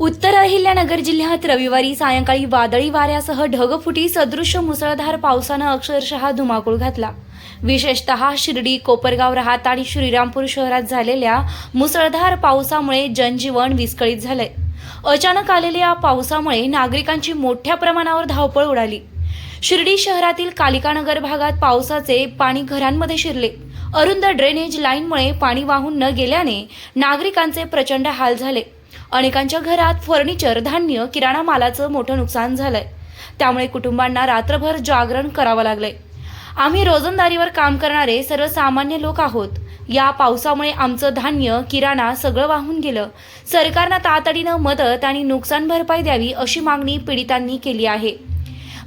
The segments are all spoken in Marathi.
उत्तर अहिल्यानगर जिल्ह्यात रविवारी सायंकाळी वादळी वाऱ्यासह ढगफुटी सदृश मुसळधार पावसानं अक्षरशः धुमाकूळ घातला. विशेषतः शिर्डी कोपरगाव राहात आणि श्रीरामपूर शहरात झालेल्या मुसळधार पावसामुळे जनजीवन विस्कळीत झालंय. अचानक आलेल्या या पावसामुळे नागरिकांची मोठ्या प्रमाणावर धावपळ उडाली. शिर्डी शहरातील कालिकानगर भागात पावसाचे पाणी घरांमध्ये शिरले. अरुंद ड्रेनेज लाईनमुळे पाणी वाहून न गेल्याने नागरिकांचे प्रचंड हाल झाले. अनेकांच्या घरात फर्निचर धान्य किराणा मालाचं मोठं नुकसान झालंय. त्यामुळे कुटुंबांना रात्रभर जागरण करावं लागलंय. आम्ही रोजंदारीवर काम करणारे सर्वसामान्य लोक आहोत. या पावसामुळे आमचं धान्य किराणा सगळं वाहून गेलं. सरकारनं तातडीनं मदत आणि नुकसान भरपाई द्यावी अशी मागणी पीडितांनी केली आहे.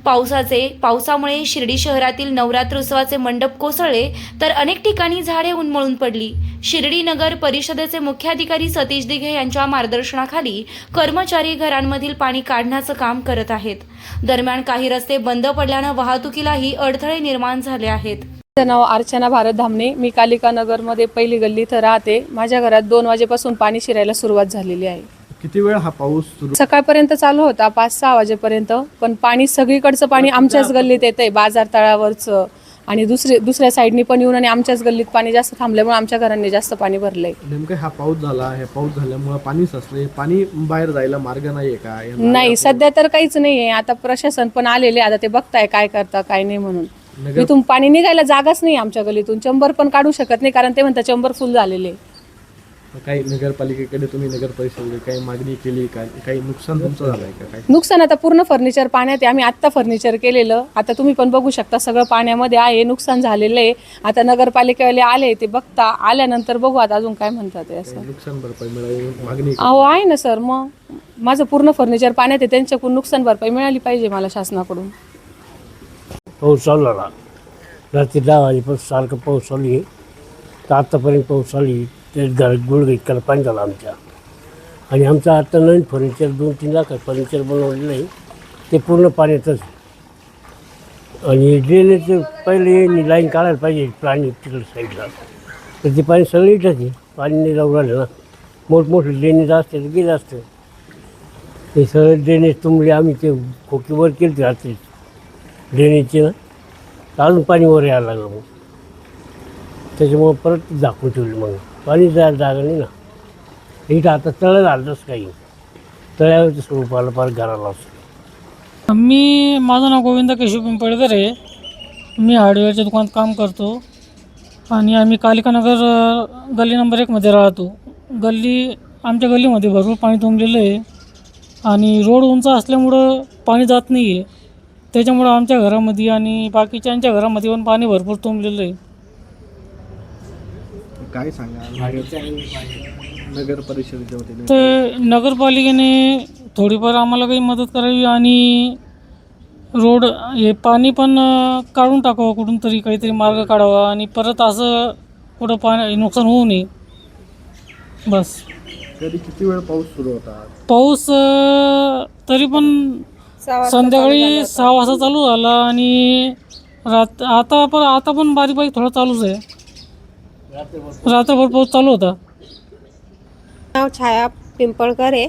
पावसाचे पावसामुळे शिर्डी शहरातील नवरात्र उत्सवाचे मंडप कोसळले तर अनेक ठिकाणी झाडे उन्मळून पडली. शिर्डी नगर परिषदेचे मुख्याधिकारी सतीश दिघे यांच्या मार्गदर्शनाखाली कर्मचारी घरांमधील पाणी काढण्याचं काम करत आहेत. दरम्यान काही रस्ते बंद पडल्यानं वाहतुकीलाही अडथळे निर्माण झाले आहेत. माझं नाव अर्चना भारत धामणे. मी कालिका नगरमध्ये पहिली गल्ली इथं राहते. माझ्या घरात दोन वाजेपासून पाणी शिरायला सुरुवात झालेली आहे. किती वेळ हा पाऊस सुरू? सकाळपर्यंत चालू होता पाच सहा वाजेपर्यंत. पण पाणी सगळीकडचं पाणी आमच्याच गल्लीत येतंय बाजार तळावरचं. आणि दुसरे दुसऱ्या साईडनी पण येऊन आणि आमच्याच गल्लीत पाणी जास्त थांबल्यामुळे आमच्या घरांनी जास्त पाणी भरलंय. नेमकं हा पाऊस झाला हे पाऊस झाल्यामुळे पाणी साचले पाणी बाहेर जायला मार्ग नाहीये का? नाही सध्या तर काहीच नाहीये. आता प्रशासन पण आलेले आता ते बघताय काय करता काय नाही म्हणून. नगर इथून पाणी निघायला जागाच नाही आमच्या गल्लीतून. चंबर पण काढू शकत नाही कारण ते म्हणतात चंबर फुल झालेले. आहे. काही नगरपालिकेकडे तुम्ही नगर परिषदेकडे काही मागणी केली का? काही नुकसान तुमचं झालंय का? नुकसान आता पूर्ण फर्निचर पाण्यात आहे. आम्ही आत्ता फर्निचर केलेलं. आता तुम्ही पण बघू शकता सगळं पाण्यामध्ये आहे. नुकसान झालेलं आहे. आता नगरपालिकेवाले आले ते बघता. आल्यानंतर बघू आता अजून काय म्हणतात ते असं. नुकसान भरपाई मिळावी मागणी अहो आहे ना सर मग माझं पूर्ण फर्निचर पाण्यात आहे. त्यांच्याकडून नुकसान भरपाई मिळाली पाहिजे मला शासनाकडून. पाऊस चालू झाला रात्री दहा वाजेपासून सारखं पाऊस चालू आहे. तर आत्तापर्यंत पाऊस चालू आहे. ते घर कल्पना झाला पाणी झालं आमच्या. आणि आमचं आता नवीन फर्निचर दोन तीन लाख फर्निचर बनवलेलं आहे. ते पूर्ण पाण्यातच आणि ड्रेनेजचं पहिले लाईन काढायला पाहिजे पाणी तिकडं साईडला तर ते पाणी सगळं इथंच आहे. पाणी नाही जाऊ राहिलं ना. मोठमोठे ड्रेनेज असते तर गेलं असतं. ते सगळं ड्रेनेज तुंबले आम्ही ते खोकीवर केली रात्री. ड्रेनेजचे ना. अजून पाणी वर यायला लागलं मग. त्याच्यामुळं परत झाकून ठेवली मग. पाणी तयार जागा नाही ना. इथं आता तळं झालं तसं काही. स्वरूप आलं फार घराला असं मी माझं नाव गोविंद केशव पिंपळकर आहे. मी हार्डवेअरच्या दुकानात काम करतो. आणि आम्ही कालिकानगर गल्ली नंबर एकमध्ये राहतो. गल्ली आमच्या गल्लीमध्ये भरपूर पाणी तुंबलेलं आहे. आणि रोड उंच असल्यामुळं पाणी जात नाही आहे त्याच्यामुळं आमच्या घरामध्ये आणि बाकीच्यांच्या घरामध्ये पण पाणी भरपूर तुंबलेलं आहे. काय सांगा? नगर परिषदेच्या वतीने. तर नगरपालिकेने थोडीफार आम्हाला काही मदत करावी आणि रोड हे पाणी पण काढून टाकावं कुठून तरी काहीतरी मार्ग काढावा आणि परत असं कुठं पाणी नुकसान होऊ नये. बस. कधी किती वेळ पाऊस सुरू होता? पाऊस तरी पण संध्याकाळी सहा वाजता चालू झाला आणि रात आता पण आता पण बारीक बारीक थोडा चालूच आहे. रात्रभर पाऊस चालू होता. नाव छाया पिंपळकर आहे.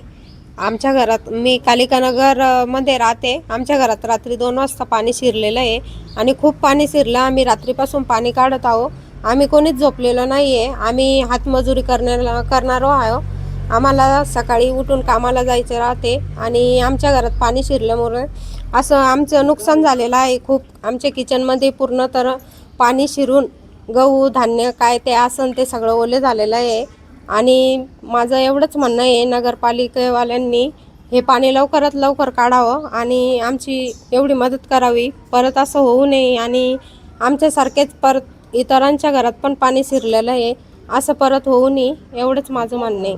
आमच्या घरात मी कालिकानगरमध्ये राहते. आमच्या घरात रात्री दोन वाजता पाणी शिरलेलं आहे. आणि खूप पाणी शिरलं. आम्ही रात्रीपासून पाणी काढत आहो. आम्ही कोणीच झोपलेलो नाही आहे आम्ही हातमजुरी करण्याला करणारो आहो. आम्हाला सकाळी उठून कामाला जायचं राहते. आणि आमच्या घरात पाणी शिरल्यामुळे असं आमचं नुकसान झालेलं आहे खूप. आमच्या किचनमध्ये पूर्ण तर पाणी शिरून गहू धान्य काय ते आसन ते सगळं ओले झालेलं आहे. आणि माझं एवढंच म्हणणं आहे नगरपालिकेवाल्यांनी हे पाणी लवकरात लवकर काढावं आणि आमची एवढी मदत करावी. परत असं होऊ नये आणि आमच्यासारखेच परत इतरांच्या घरात पण पाणी शिरलेलं आहे. असं परत होऊ नये एवढंच माझं म्हणणं आहे.